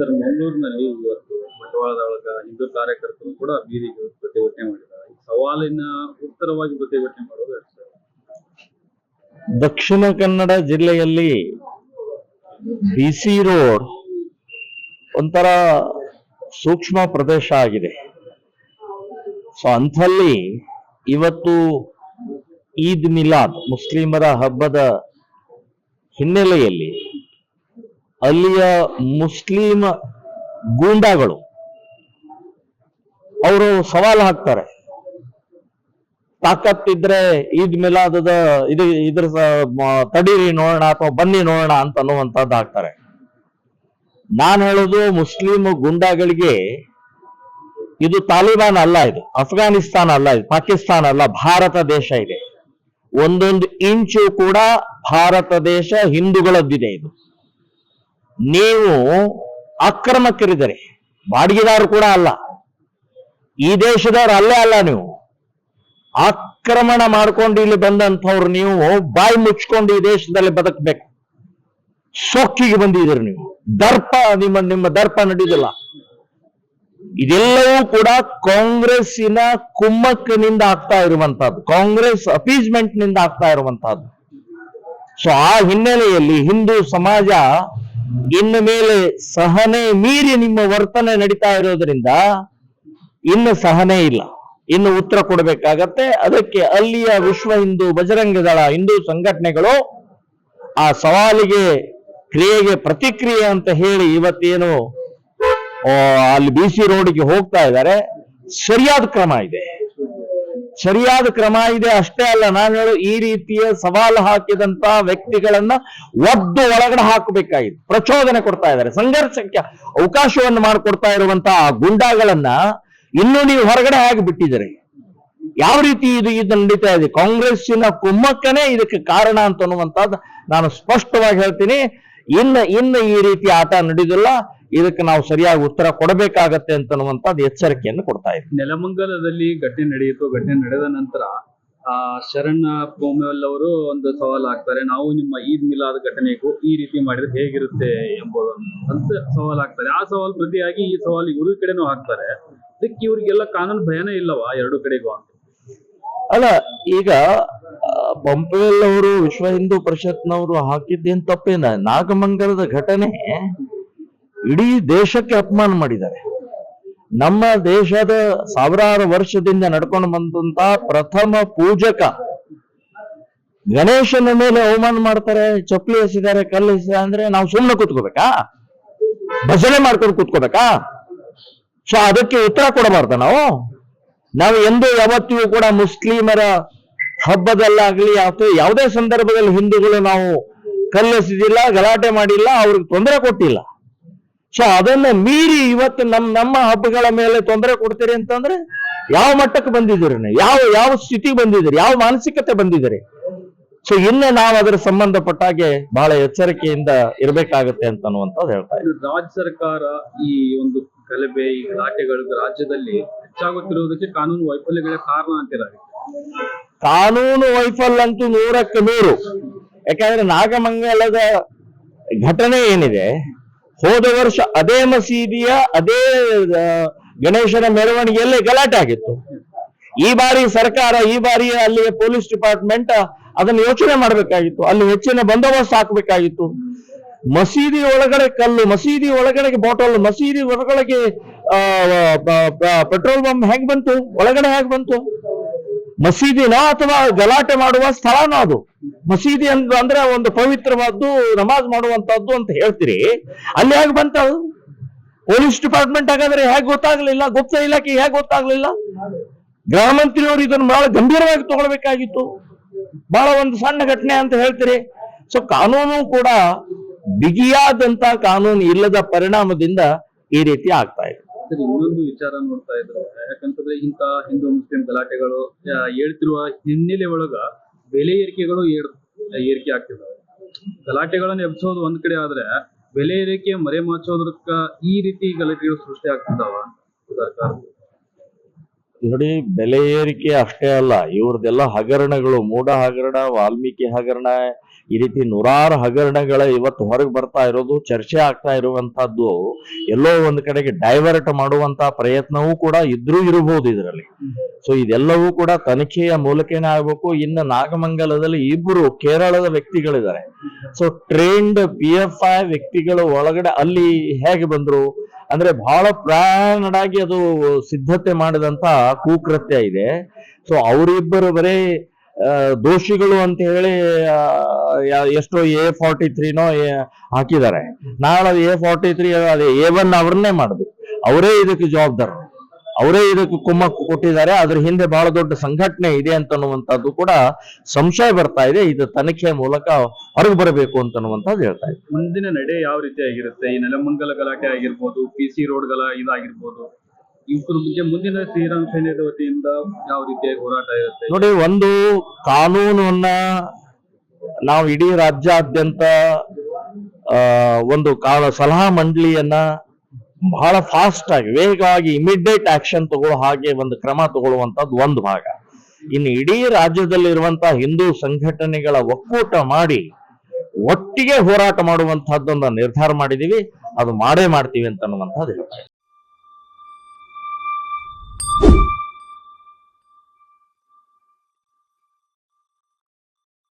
Sir, ಮಂಗಳೂರಿನಲ್ಲಿ ಇವತ್ತು ಬಂಡವಾಳದ ಒಳಗ ಹಿಂದೂ ಕಾರ್ಯಕರ್ತರು ಕೂಡ ಬೀದಿಗೆ ಪ್ರತಿಭಟನೆ ಮಾಡಿದ್ದಾರೆ ಸವಾಲಿನ ಉತ್ತರವಾಗಿ ಪ್ರತಿಭಟನೆ ಮಾಡೋದು? ದಕ್ಷಿಣ ಕನ್ನಡ ಜಿಲ್ಲೆಯಲ್ಲಿ ಬಿಸಿ ರೋಡ್ ಒಂಥರ ಸೂಕ್ಷ್ಮ ಪ್ರದೇಶ ಆಗಿದೆ ಸೊ ಅಂಥಲ್ಲಿ ಇವತ್ತು ಈದ್ ಮಿಲಾದ್ ಮುಸ್ಲಿಮರ ಹಬ್ಬದ ಹಿನ್ನೆಲೆಯಲ್ಲಿ ಅಲ್ಲಿಯ ಮುಸ್ಲಿಂ ಗೂಂಡಾಗಳು ಅವರು ಸವಾಲು ಹಾಕ್ತಾರೆ. ತಾಕತ್ತಿದ್ರೆ ಈದ್ ಮಿಲಾದದ ಇದು ಇದ್ರ ತಡೀರಿ ನೋಡೋಣ ಅಥವಾ ಬನ್ನಿ ನೋಡೋಣ ಅಂತ ಅನ್ನುವಂಥದ್ದು ಹಾಕ್ತಾರೆ. ನಾನು ಹೇಳೋದು ಮುಸ್ಲಿಂ ಗುಂಡಾಗಳಿಗೆ ಇದು ತಾಲಿಬಾನ್ ಅಲ್ಲ ಇದು, ಅಫ್ಘಾನಿಸ್ತಾನ್ ಅಲ್ಲ ಇದು, ಪಾಕಿಸ್ತಾನ್ ಅಲ್ಲ, ಭಾರತ ದೇಶ ಇದೆ. ಒಂದೊಂದು ಇಂಚು ಕೂಡ ಭಾರತ ದೇಶ ಹಿಂದೂಗಳದ್ದಿದೆ ಇದು. ನೀವು ಅಕ್ರಮಕ್ಕಿರಿದರೆ. ಬಾಡಿಗೆದಾರರು ಕೂಡ ಅಲ್ಲ. ಈ ದೇಶದವ್ರು ಅಲ್ಲೇ ಅಲ್ಲ ನೀವು. ಆಕ್ರಮಣ ಮಾಡ್ಕೊಂಡು ಇಲ್ಲಿ ಬಂದಂಥವ್ರು ನೀವು, ಬಾಯಿ ಮುಚ್ಕೊಂಡು ಈ ದೇಶದಲ್ಲಿ ಬದುಕಬೇಕು. ಸೊಕ್ಕಿಗೆ ಬಂದಿದ್ದೀರಿ ನೀವು. ದರ್ಪ, ನಿಮ್ಮ ನಿಮ್ಮ ದರ್ಪ ನಡೆಯುದಿಲ್ಲ ಇದೆಲ್ಲವೂ ಕೂಡ ಕಾಂಗ್ರೆಸ್ಸಿನ ಕುಮ್ಮಕ್ಕಿನಿಂದ ಆಗ್ತಾ ಇರುವಂತಹದ್ದು ಕಾಂಗ್ರೆಸ್ ಅಪೀಸ್ಮೆಂಟ್ನಿಂದ ಆಗ್ತಾ ಇರುವಂತಹದ್ದು ಸೊ ಆ ಹಿನ್ನೆಲೆಯಲ್ಲಿ ಹಿಂದೂ ಸಮಾಜ ಇನ್ನು ಮೇಲೆ ಸಹನೆ ಮೀರಿ ನಿಮ್ಮ ವರ್ತನೆ ನಡೀತಾ ಇರೋದ್ರಿಂದ ಇನ್ನು ಸಹನೆ ಇಲ್ಲ. ಇನ್ನು ಉತ್ತರ ಕೊಡಬೇಕಾಗತ್ತೆ. ಅದಕ್ಕೆ ಅಲ್ಲಿಯ ವಿಶ್ವ ಹಿಂದೂ ಬಜರಂಗ ದಳ ಹಿಂದೂ ಸಂಘಟನೆಗಳು ಆ ಸವಾಲಿಗೆ ಕ್ರಿಯೆಗೆ ಪ್ರತಿಕ್ರಿಯೆ ಅಂತ ಹೇಳಿ ಇವತ್ತೇನು ಅಲ್ಲಿ ಬಿ ಸಿ ರೋಡ್ಗೆ ಹೋಗ್ತಾ ಇದ್ದಾರೆ. ಸರಿಯಾದ ಕ್ರಮ ಇದೆ. ಸರಿಯಾದ ಕ್ರಮ ಇದೆ ಅಷ್ಟೇ ಅಲ್ಲ, ನಾನು ಹೇಳು ಈ ರೀತಿಯ ಸವಾಲು ಹಾಕಿದಂತ ವ್ಯಕ್ತಿಗಳನ್ನ ಒದ್ದು ಒಳಗಡೆ ಹಾಕಬೇಕಾಗಿದೆ, ಪ್ರಚೋದನೆ ಕೊಡ್ತಾ ಇದ್ದಾರೆ. ಸಂಘರ್ಷಕ್ಕೆ ಅವಕಾಶವನ್ನು ಮಾಡಿಕೊಡ್ತಾ ಇರುವಂತಹ ಗುಂಡಾಗಳನ್ನ ಇನ್ನೂ ನೀವು ಹೊರಗಡೆ ಹಾಕಿ ಬಿಟ್ಟಿದ್ದೀರಿ? ಯಾವ ರೀತಿ ಇದು ಇದು ನಡೀತಾ ಇದೆ? ಕಾಂಗ್ರೆಸ್ಸಿನ ಕುಮ್ಮಕ್ಕನೇ ಇದಕ್ಕೆ ಕಾರಣ ಅಂತ ಅನ್ನುವಂಥದ್ದು ನಾನು ಸ್ಪಷ್ಟವಾಗಿ ಹೇಳ್ತೀನಿ. ಇನ್ನು ಇನ್ನು ಈ ರೀತಿ ಆಟ ನಡೆಯುದಿಲ್ಲ ಇದಕ್ಕೆ ನಾವು ಸರಿಯಾಗಿ ಉತ್ತರ ಕೊಡಬೇಕಾಗತ್ತೆ ಅಂತ ಎಚ್ಚರಿಕೆಯನ್ನು ಕೊಡ್ತಾ ಇದೆ ನೆಲಮಂಗಲದಲ್ಲಿ ಘಟನೆ ನಡೆಯಿತು. ಘಟನೆ ನಡೆದ ನಂತರ ಆ ಶರಣ್ ಪೋಮೆಲ್ ಅವರು ಒಂದು ಸವಾಲು ಹಾಕ್ತಾರೆ. ನಾವು ನಿಮ್ಮ ಈದ್ ಮಿಲಾದ ಘಟನೆಗೂ ಈ ರೀತಿ ಮಾಡಿದ್ರೆ ಹೇಗಿರುತ್ತೆ ಎಂಬುದನ್ನು ಅಂತ ಸವಾಲು ಹಾಕ್ತಾರೆ. ಆ ಸವಾಲು ಪ್ರತಿಯಾಗಿ ಈ ಸವಾಲು ಇವ್ರ ಕಡೆನೂ ಹಾಕ್ತಾರೆ. ಅದಕ್ಕೆ ಇವ್ರಿಗೆಲ್ಲ ಕಾನೂನು ಭಯನೇ ಇಲ್ಲವಾ ಎರಡು ಕಡೆಗೂ ಅಂತ? ಅಲ್ಲ ಈಗ ಪಂಪವೆಲ್ ಅವರು ವಿಶ್ವ ಹಿಂದೂ ಪರಿಷತ್ನವರು ಹಾಕಿದ್ದೇನು ತಪ್ಪೇನ? ನಾಗಮಂಗಲದ ಘಟನೆ ಇಡೀ ದೇಶಕ್ಕೆ ಅಪಮಾನ ಮಾಡಿದ್ದಾರೆ. ನಮ್ಮ ದೇಶದ ಸಾವಿರಾರು ವರ್ಷದಿಂದ ನಡ್ಕೊಂಡು ಬಂದಂತ ಪ್ರಥಮ ಪೂಜಕ ಗಣೇಶನ ಮೇಲೆ ಅವಮಾನ ಮಾಡ್ತಾರೆ, ಚಪ್ಪಲಿ ಎಸಿದ್ದಾರೆ, ಕಲ್ಲು ಎಸಿದ್ದಾರೆ ಅಂದ್ರೆ ನಾವು ಸುಮ್ಮನೆ ಕೂತ್ಕೋಬೇಕಾ? ಭಜನೆ ಮಾಡ್ಕೊಂಡು ಕೂತ್ಕೋಬೇಕಾ? ಸೊ ಅದಕ್ಕೆ ಉತ್ತರ ಕೊಡಬಾರ್ದ ನಾವು. ನಾವು ಎಂದೂ ಯಾವತ್ತಿಗೂ ಕೂಡ ಮುಸ್ಲಿಮರ ಹಬ್ಬದಲ್ಲಾಗ್ಲಿ ಅಥವಾ ಯಾವುದೇ ಸಂದರ್ಭದಲ್ಲಿ ಹಿಂದೂಗಳು ನಾವು ಕಲ್ಲೆಸಿದಿಲ್ಲ ಗಲಾಟೆ ಮಾಡಿಲ್ಲ, ಅವ್ರಿಗೆ ತೊಂದರೆ ಕೊಟ್ಟಿಲ್ಲ. ಸೊ ಅದನ್ನ ಮೀರಿ ಇವತ್ತು ನಮ್ ನಮ್ಮ ಹಬ್ಬಗಳ ಮೇಲೆ ತೊಂದರೆ ಕೊಡ್ತೀರಿ ಅಂತಂದ್ರೆ ಯಾವ ಮಟ್ಟಕ್ಕೆ ಬಂದಿದ್ದೀರಿ ಯಾವ ಯಾವ ಸ್ಥಿತಿ ಬಂದಿದ್ದೀರಿ? ಯಾವ ಮಾನಸಿಕತೆ ಬಂದಿದ್ದೀರಿ? ಸೊ ಇನ್ನೆ ನಾವು ಅದರ ಸಂಬಂಧಪಟ್ಟ ಹಾಗೆ ಬಹಳ ಎಚ್ಚರಿಕೆಯಿಂದ ಇರಬೇಕಾಗತ್ತೆ ಅಂತ ಅನ್ನುವಂಥದ್ದು ಹೇಳ್ತಾ ಇದ್ದೀವಿ ರಾಜ್ಯ ಸರ್ಕಾರ ಈ ಒಂದು ಗಲಭೆ ಈ ಗಲಾಟೆಗಳು ರಾಜ್ಯದಲ್ಲಿ ಹೆಚ್ಚಾಗುತ್ತಿರುವುದಕ್ಕೆ ಕಾನೂನು ವೈಫಲ್ಯಗಳ ಕಾರಣ ಅಂತೀರ ಕಾನೂನು ವೈಫಲ್ಯ ಅಂತೂ ನೂರಕ್ಕೆ ನೂರು. ಯಾಕಂದ್ರೆ ನಾಗಮಂಗಲದ ಘಟನೆ ಏನಿದೆ? ಹೋದ ವರ್ಷ ಅದೇ ಮಸೀದಿಯ ಅದೇ ಗಣೇಶನ ಮೆರವಣಿಗೆಯಲ್ಲಿ ಗಲಾಟೆ ಆಗಿತ್ತು. ಈ ಬಾರಿ ಸರ್ಕಾರ, ಈ ಬಾರಿ ಅಲ್ಲಿಯ ಪೊಲೀಸ್ ಡಿಪಾರ್ಟ್ಮೆಂಟ್ ಅದನ್ನು ಯೋಚನೆ ಮಾಡಬೇಕಾಗಿತ್ತು. ಅಲ್ಲಿ ಹೆಚ್ಚಿನ ಬಂದೋಬಸ್ತ್ ಹಾಕಬೇಕಾಗಿತ್ತು. ಮಸೀದಿ ಒಳಗಡೆ ಕಲ್ಲು, ಮಸೀದಿ ಒಳಗಡೆಗೆ ಬಾಟಲ್, ಮಸೀದಿ ಒಳಗಡೆಗೆ ಪೆಟ್ರೋಲ್ ಬಂಪ್ ಹೆಂಗ್ ಬಂತು? ಒಳಗಡೆ ಹೇಗ್ ಬಂತು? ಮಸೀದಿನ ಅಥವಾ ಗಲಾಟೆ ಮಾಡುವ ಸ್ಥಳನೋ ಅದು. ಮಸೀದಿ ಅಂತ ಅಂದ್ರೆ ಒಂದು ಪವಿತ್ರವಾದ್ದು ನಮಾಜ್ ಮಾಡುವಂತದ್ದು ಅಂತ ಹೇಳ್ತೀರಿ. ಅಲ್ಲಿ ಹೇಗೆ ಬಂತ ಪೊಲೀಸ್ ಡಿಪಾರ್ಟ್ಮೆಂಟ್ ಹಾಗಾದ್ರೆ ಹೇಗೆ ಗೊತ್ತಾಗ್ಲಿಲ್ಲ? ಗುಪ್ತ ಇಲಾಖೆ ಹೇಗೆ ಗೊತ್ತಾಗ್ಲಿಲ್ಲ? ಗ್ರಾಮಂತ್ರಿಯವರು ಮಂತ್ರಿಯವರು ಇದನ್ನು ಬಹಳ ಗಂಭೀರವಾಗಿ ತಗೊಳ್ಬೇಕಾಗಿತ್ತು. ಬಹಳ ಒಂದು ಸಣ್ಣ ಘಟನೆ ಅಂತ ಹೇಳ್ತೀರಿ. ಸೊ ಕಾನೂನು ಕೂಡ ಬಿಗಿಯಾದಂತ ಕಾನೂನು ಇಲ್ಲದ ಪರಿಣಾಮದಿಂದ ಈ ರೀತಿ ಆಗ್ತಾ ಇದೆ. ಇನ್ನೊಂದು ವಿಚಾರ ನೋಡ್ತಾ ಇದ್ರು. ಯಾಕಂತಂದ್ರೆ ಇಂತ ಹಿಂದೂ ಮುಸ್ಲಿಂ ಗಲಾಟೆಗಳು ಹೇಳ್ತಿರುವ ಹಿನ್ನೆಲೆ ಒಳಗ ಬೆಲೆ ಏರಿಕೆಗಳು ಏರ್ ಏರಿಕೆ ಆಗ್ತಿದಾವೆ ಗಲಾಟೆಗಳನ್ನು ಎಬ್ಸೋದು ಒಂದ್ ಕಡೆ ಆದ್ರೆ ಬೆಲೆ ಏರಿಕೆ ಮರೆ ಮಾಚೋದಕ್ಕ ಈ ರೀತಿ ಗಲಾಟೆಗಳು ಸೃಷ್ಟಿ ಆಗ್ತಿದಾವ ಸರ್ಕಾರ ನೋಡಿ ಬೆಲೆ ಏರಿಕೆ ಅಷ್ಟೇ ಅಲ್ಲ ಇವ್ರದೆಲ್ಲ ಹಗರಣಗಳು ಮೂಡ ಹಗರಣ ವಾಲ್ಮೀಕಿ ಹಗರಣ ಈ ರೀತಿ ನೂರಾರು ಹಗರಣಗಳ ಇವತ್ತು ಹೊರಗೆ ಬರ್ತಾ ಇರೋದು ಚರ್ಚೆ ಆಗ್ತಾ ಇರುವಂತಹದ್ದು. ಎಲ್ಲೋ ಒಂದು ಕಡೆಗೆ ಡೈವರ್ಟ್ ಮಾಡುವಂತ ಪ್ರಯತ್ನವೂ ಕೂಡ ಇದ್ರೂ ಇರಬಹುದು ಇದರಲ್ಲಿ. ಸೊ ಇದೆಲ್ಲವೂ ಕೂಡ ತನಿಖೆಯ ಮೂಲಕನೇ ಆಗ್ಬೇಕು. ಇನ್ನು ನಾಗಮಂಗಲದಲ್ಲಿ ಇಬ್ಬರು ಕೇರಳದ ವ್ಯಕ್ತಿಗಳಿದ್ದಾರೆ. So trained P F I ವ್ಯಕ್ತಿಗಳು ಒಳಗಡೆ ಅಲ್ಲಿ ಹೇಗೆ ಬಂದ್ರು? ಅಂದ್ರೆ ಬಹಳ ಪ್ರಾಣಡಾಗಿ ಅದು ಸಿದ್ಧತೆ ಮಾಡಿದಂತ ಕುಕೃತ್ಯ ಇದೆ. ಸೊ ಅವರಿಬ್ಬರು ಬರೀ ದೋಷಿಗಳು ಅಂತ ಹೇಳಿ ಎಷ್ಟೋ ಎ ಫಾರ್ಟಿ ತ್ರೀನೋ ಹಾಕಿದ್ದಾರೆ. ನಾಳೆ ಎ ಫಾರ್ಟಿ ತ್ರೀ, ಅದೇ ಎ ಒನ್ ಅವ್ರನ್ನೇ ಮಾಡಬೇಕು. ಅವರೇ ಇದಕ್ಕೆ ಜವಾಬ್ದಾರ. ಅವರೇ ಇದಕ್ಕೆ ಕುಮ್ಮಕ್ಕು ಕೊಟ್ಟಿದ್ದಾರೆ. ಅದ್ರ ಹಿಂದೆ ಬಹಳ ದೊಡ್ಡ ಸಂಘಟನೆ ಇದೆ ಅಂತನ್ನುವಂಥದ್ದು ಕೂಡ ಸಂಶಯ ಬರ್ತಾ ಇದೆ. ಇದು ತನಿಖೆಯ ಮೂಲಕ ಹೊರಗೆ ಬರಬೇಕು ಅಂತನ್ನುವಂಥದ್ದು ಹೇಳ್ತಾ ಇದೆ. ಮುಂದಿನ ನಡೆ ಯಾವ ರೀತಿ ಆಗಿರುತ್ತೆ? ಈ ನೆಲಮಂಗಲ ಗಲಾಟೆ ಆಗಿರ್ಬೋದು ಪಿ ಸಿ ರೋಡ್ ಗಲ ಇದಾಗಿರ್ಬೋದು ಇವ್ರ ಬಗ್ಗೆ ಮುಂದಿನ ಶ್ರೀರಾಮ್ ಸೇನೆ ವತಿಯಿಂದ ಯಾವ ರೀತಿಯಾಗಿ ಹೋರಾಟ ಇರುತ್ತೆ? ನೋಡಿ ಒಂದು ಕಾನೂನನ್ನ ನಾವು ಇಡೀ ರಾಜ್ಯಾದ್ಯಂತ ಒಂದು ಕಾಲ ಸಲಹಾ ಮಂಡಳಿಯನ್ನ ಬಹಳ ಫಾಸ್ಟ್ ಆಗಿ, ವೇಗವಾಗಿ ಇಮಿಡಿಯೇಟ್ ಆಕ್ಷನ್ ತಗೊಳ್ಳೋ ಹಾಗೆ ಒಂದು ಕ್ರಮ ತಗೊಳ್ಳುವಂತದ್ದು ಒಂದು ಭಾಗ ಇನ್ನು ಇಡೀ ರಾಜ್ಯದಲ್ಲಿರುವಂತಹ ಹಿಂದೂ ಸಂಘಟನೆಗಳ ಒಕ್ಕೂಟ ಮಾಡಿ ಒಟ್ಟಿಗೆ ಹೋರಾಟ ಮಾಡುವಂತಹದ್ದೊಂದು ನಿರ್ಧಾರ ಮಾಡಿದೀವಿ ಅದು ಮಾಡೇ ಮಾಡ್ತೀವಿ ಅಂತ ಅನ್ನುವಂಥದ್ದು.